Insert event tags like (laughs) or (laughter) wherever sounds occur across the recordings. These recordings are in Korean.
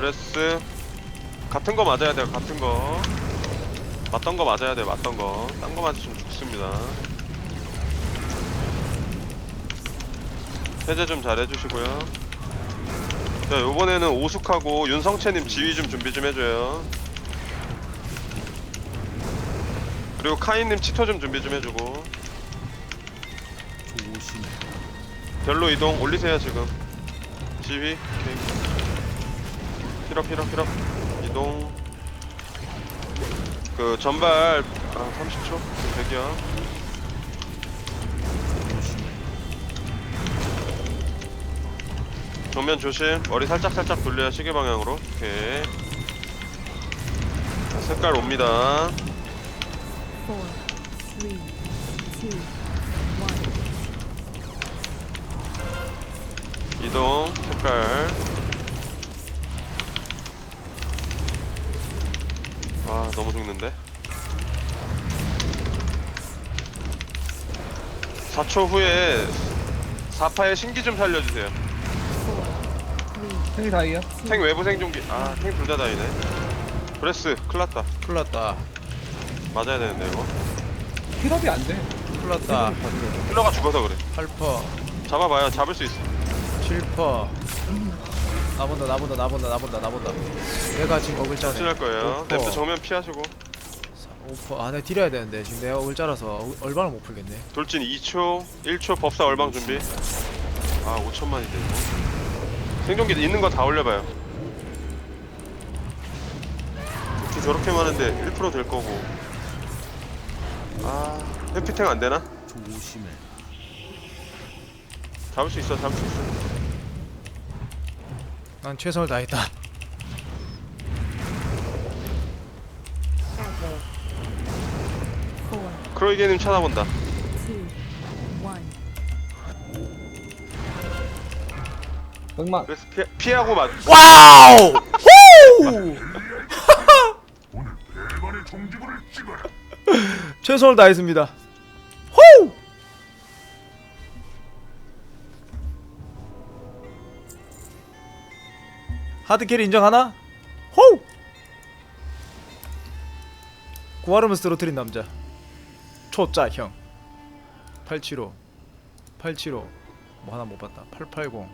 브레스. 같은 거 맞아야 돼요 같은 거. 맞던 거 맞아야 돼요 맞던 거딴 거 맞으시면 죽습니다. 해제 좀 잘해주시고요. 자 요번에는 오숙하고 윤성채님 지휘 좀 준비 좀 해줘요. 그리고 카인님 치토 좀 준비 좀 해주고. 별로 이동 올리세요 지금. 지휘. 오케이 힐업 힐업 힐업 이동. 그 전발 아 30초? 대기야. 정면 조심. 머리 살짝 살짝 돌려야 시계 방향으로. 오케이. 자, 색깔 옵니다. 이동. 색깔 아 너무 죽는데 4초 후에 4파의 신기 좀 살려주세요 생이 다이야? 탱 외부 생존기 아탱 둘 다 다이네 브레스 큰일났다 큰일 났다. 맞아야 되는데 이거 힐업이 안 돼. 큰일 났다. 힐러가 죽어서 그래 8퍼, 잡아봐요 잡을 수 있어 7퍼. 나 본다, 나 본다, 나 본다, 나 본다, 나 본다. 내가 지금 어글 짜네. 확실할 거예요 오퍼. 랩트 정면 피하시고 5퍼. 아, 내가 딜해야 되는데 지금 내가 어글 짜라서 어- 얼방을 못 풀겠네. 돌진 2초 1초 법사 얼방 준비 아 5천만이 되고 생존기 있는 거 다 올려봐요 이 저렇게 많은데 1%될 거고 아 회피탱 안 되나? 조심해. 잡을 수 있어 잡을 수 있어 난 최선을 다했다. 크로이게님 one. 백만. 그래서 피, 피하고 맞 와우! (laughs) 후! 최선을 다했습니다. 하드캐리 인정하나? 호! 구하르면서 떨어뜨린 남자. 초짜형. 875 875 뭐 하나 못 봤다. 880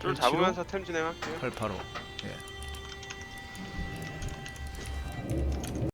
줄 잡으면서 템 진행할게요. 885 예.